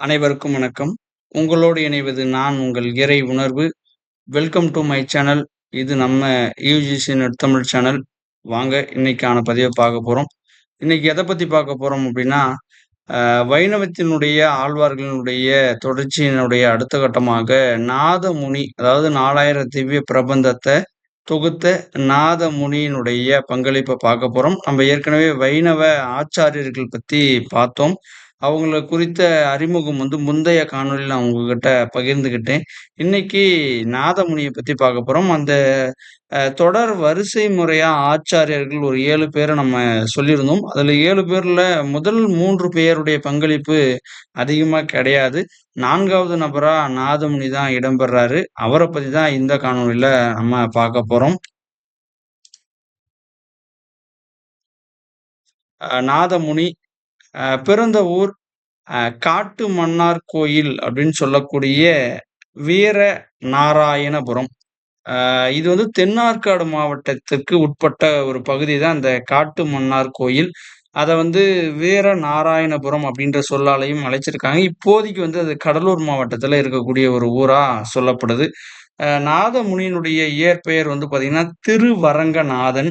அனைவருக்கும் வணக்கம். உங்களோடு இணைவது நான் உங்கள் இறை உணர்வு. Welcome to my channel. இது நம்ம யுஜிசி தமிழ் சேனல். வாங்க இன்னைக்கான பதிவை பார்க்க போகிறோம் இன்னைக்கு எதை பற்றி பார்க்க போகிறோம் அப்படின்னா வைணவத்தினுடைய ஆழ்வார்களினுடைய தொடர்ச்சியினுடைய அடுத்த கட்டமாக நாதமுனி, அதாவது 4000 திவ்ய பிரபந்தத்தை தொகுத்த நாதமுனியினுடைய பங்களிப்பை பார்க்க போகிறோம் நம்ம ஏற்கனவே வைணவ ஆச்சாரியர்கள் பற்றி பார்த்தோம். அவங்கள குறித்த அறிமுகம் வந்து முந்தைய காணொலியில் நான் உங்ககிட்ட பகிர்ந்துக்கிட்டேன். இன்னைக்கு நாதமுனியை பத்தி பார்க்க போறோம். அந்த தொடர் வரிசை முறையா ஆச்சாரியர்கள் ஒரு ஏழு பேரை நம்ம சொல்லியிருந்தோம். அதுல ஏழு பேர்ல முதல் மூன்று பேருடைய பங்களிப்பு அதிகமாக கிடையாது. நான்காவது நபரா நாதமுனி தான் இடம்பெறாரு. அவரை பற்றி தான் இந்த காணொலியில் நம்ம பார்க்க போறோம். நாதமுனி பிறந்த ஊர் காட்டு மன்னார் கோயில் அப்படின்னு சொல்லக்கூடிய வீர நாராயணபுரம். இது வந்து தென்னார்காடு மாவட்டத்திற்கு உட்பட்ட ஒரு பகுதி தான் இந்த காட்டு மன்னார் கோயில். அதை வந்து வீர நாராயணபுரம் அப்படின்ற சொல்லாலையும் அழைச்சிருக்காங்க. இப்போதைக்கு வந்து அது கடலூர் மாவட்டத்தில் இருக்கக்கூடிய ஒரு ஊராக சொல்லப்படுது. நாதமுனியினுடைய இயற்பெயர் வந்து பார்த்திங்கன்னா திருவரங்கநாதன்.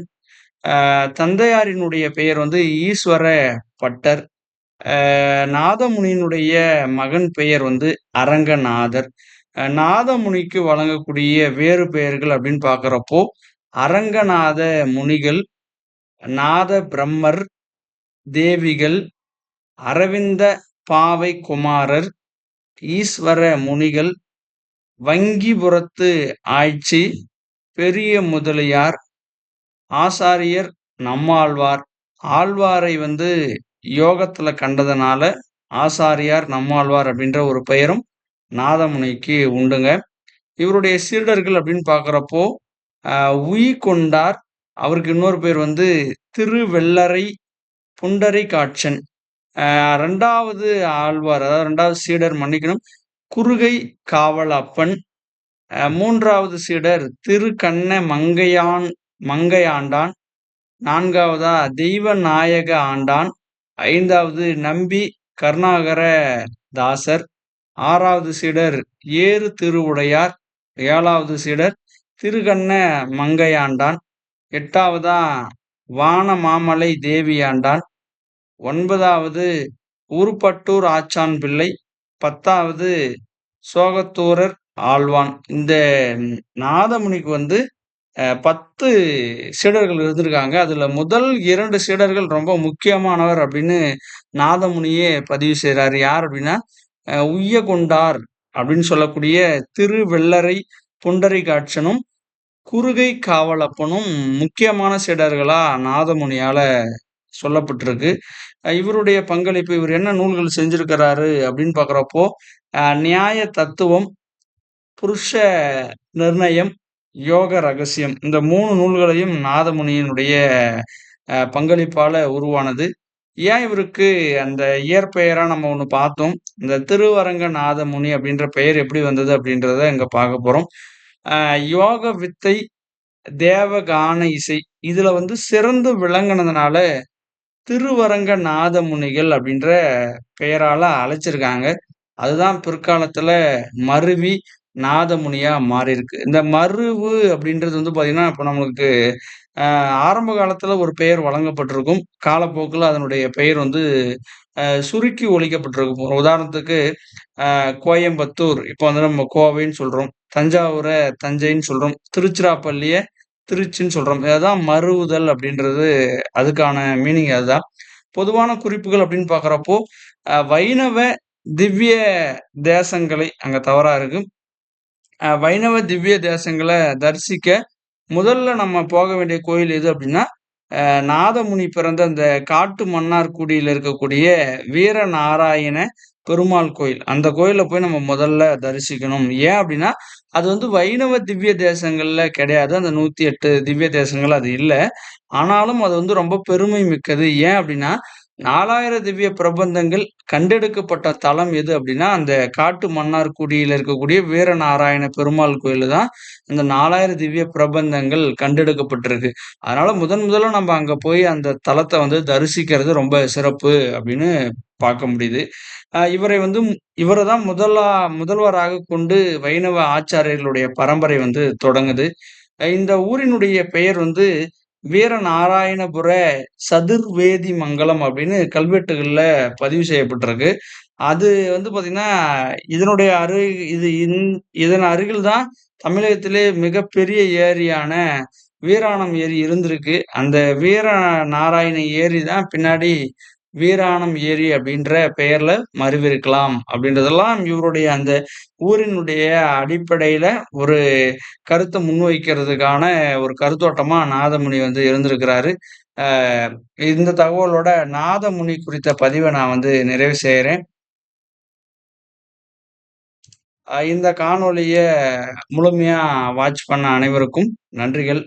தந்தையாரினுடைய பெயர் வந்து ஈஸ்வர பட்டர். நாதமுனியினுடைய மகன் பெயர் வந்து அரங்கநாதர். நாதமுனிக்கு வழங்கக்கூடிய வேறு பெயர்கள் அப்படின்னு பார்க்குறப்போ அரங்கநாத முனிகள், நாத பிரம்மர், தேவிகள், அரவிந்த பாவை குமாரர், ஈஸ்வர முனிகள், வங்கிபுரத்து ஆய்ச்சி, பெரிய முதலியார், ஆசாரியர் நம்மாழ்வார். ஆழ்வாரை வந்து யோகத்தில் கண்டதுனால ஆசாரியார் நம்மாழ்வார் அப்படின்ற ஒரு பெயரும் நாதமுனிக்கு உண்டுங்க. இவருடைய சீடர்கள் அப்படின்னு பார்க்குறப்போ அ உய்கொண்டார். அவருக்கு இன்னொரு பேர் வந்து திருவெள்ளரை புண்டரை காட்சன் ரெண்டாவது ஆழ்வார், அதாவது ரெண்டாவது சீடர் மன்னிக்கணும். குறுகை காவலப்பன். மூன்றாவது சீடர் திருக்கண்ண மங்கையான் மங்கையாண்டான். 4வதா தெய்வநாயக ஆண்டான். ஐந்தாவது நம்பி கருணாகர தாசர். ஆறாவது சீடர் ஏறு திருவுடையார். ஏழாவது சீடர் திருகண்ண மங்கையாண்டான். எட்டாவதா வான மாமலை தேவியாண்டான். ஒன்பதாவது உருப்பட்டூர் ஆச்சான் பிள்ளை. 10வது சோகத்தூரர் ஆழ்வான். இந்த நாதமுனிக்கு வந்து பத்து சீடர்கள் இருந்திருக்காங்க. அதில் முதல் இரண்டு சீடர்கள் ரொம்ப முக்கியமானவர் அப்படின்னு நாதமுனியே பதிவு செய்கிறாரு யார் அப்படின்னா, அ உய்யகொண்டார் அப்படின்னு சொல்லக்கூடிய திரு வெள்ளரை திருவெள்ளரை புண்டரீகாட்சனும், குறுகை காவலப்பனும் முக்கியமான சீடர்களா நாதமுனியால சொல்லப்பட்டிருக்கு. இவருடைய பங்களிப்பு இவர் என்ன நூல்கள் செஞ்சிருக்கிறாரு அப்படின்னு பார்க்குறப்போ நியாய தத்துவம், புருஷ நிர்ணயம், யோக ரகசியம் இந்த மூணு நூல்களையும் நாதமுனியினுடைய பங்களிப்பால் உருவானது. ஏன் இவருக்கு அந்த இயற்பெயராக நம்ம ஒன்று பார்த்தோம். இந்த திருவரங்க நாதமுனி அப்படின்ற பெயர் எப்படி வந்தது அப்படின்றத இங்கே பார்க்க போகிறோம் யோக வித்தை, தேவகான இசை இதில் வந்து சிறந்து விளங்குனதுனால் திருவரங்க நாதமுனிகள் அப்படின்ற பெயரால் அழைச்சிருக்காங்க. அதுதான் பிற்காலத்தில் மருவி நாதமுனியா மாறியிருக்கு. இந்த மருவு அப்படின்றது வந்து பார்த்தீங்கன்னா, இப்போ நம்மளுக்கு ஆரம்ப காலத்தில் ஒரு பெயர் வழங்கப்பட்டிருக்கும். காலப்போக்கில் அதனுடைய பெயர் வந்து சுருக்கி ஒழிக்கப்பட்டிருக்கும். ஒரு உதாரணத்துக்கு கோயம்புத்தூர். இப்போ வந்து நம்ம கோவைன்னு சொல்கிறோம் தஞ்சாவூரை தஞ்சைன்னு சொல்கிறோம் திருச்சிராப்பள்ளியை திருச்சின்னு சொல்கிறோம் அதுதான் மருவுதல் அப்படின்றது. அதுக்கான மீனிங் அதுதான். பொதுவான குறிப்புகள் அப்படின்னு பார்க்குறப்போ வைணவ திவ்ய தேசங்களை அங்கே தவறாக இருக்குது வைணவ திவ்ய தேசங்களை தரிசிக்க முதல்ல நம்ம போக வேண்டிய கோயில் எது அப்படின்னா, நாதமுனி பிறந்த அந்த காட்டு மன்னார்குடியில் இருக்கக்கூடிய வீரநாராயண பெருமாள் கோயில். அந்த கோயிலில் போய் நம்ம முதல்ல தரிசிக்கணும். ஏன் அப்படின்னா, அது வந்து வைணவ திவ்ய தேசங்கள்ல கிடையாது. அந்த 108 திவ்ய தேசங்கள் அது இல்லை ஆனாலும் அது வந்து ரொம்ப பெருமை மிக்கது. ஏன் அப்படின்னா, நாலாயிர திவ்ய பிரபந்தங்கள் கண்டெடுக்கப்பட்ட தலம் எது அப்படின்னா, அந்த காட்டு மன்னார்குடியில இருக்கக்கூடிய வீரநாராயண பெருமாள் கோயில் தான் இந்த 4000 திவ்ய பிரபந்தங்கள் கண்டெடுக்கப்பட்டிருக்கு. அதனால முதன் முதல்ல நம்ம அங்க போய் அந்த தலத்தை வந்து தரிசிக்கிறது ரொம்ப சிறப்பு அப்படின்னு பார்க்க முடியுது. இவரை வந்து இவரை தான் முதலா முதல்வராக கொண்டு வைணவ ஆச்சாரியர்களுடைய பரம்பரை வந்து தொடங்குது. இந்த ஊரினுடைய பெயர் வந்து வீரநாராயணபுர சதுர்வேதி மங்கலம் அப்படின்னு கல்வெட்டுகள்ல பதிவு செய்யப்பட்டிருக்கு. அது வந்து பார்த்தீங்கன்னா, இதனுடைய அரு இது இன் இதன் அருகில் தான் தமிழகத்திலே மிகப்பெரிய ஏரியான வீராணம் ஏரி இருந்திருக்கு. அந்த வீர நாராயண ஏரி தான் பின்னாடி வீராணம் ஏரி அப்படின்ற பெயர்ல மறுவிருக்கலாம் அப்படின்றதெல்லாம் இவருடைய அந்த ஊரினுடைய அடிப்படையில ஒரு கருத்தை முன்வைக்கிறதுக்கான ஒரு கருத்தோட்டமா நாதமுனி வந்து இருந்திருக்கிறாரு. இந்த தகவலோட நாதமுனி குறித்த பதிவை நான் வந்து நிறைவு செய்கிறேன் இந்த காணொலியை முழுமையா வாட்ச் பண்ண அனைவருக்கும் நன்றிகள்.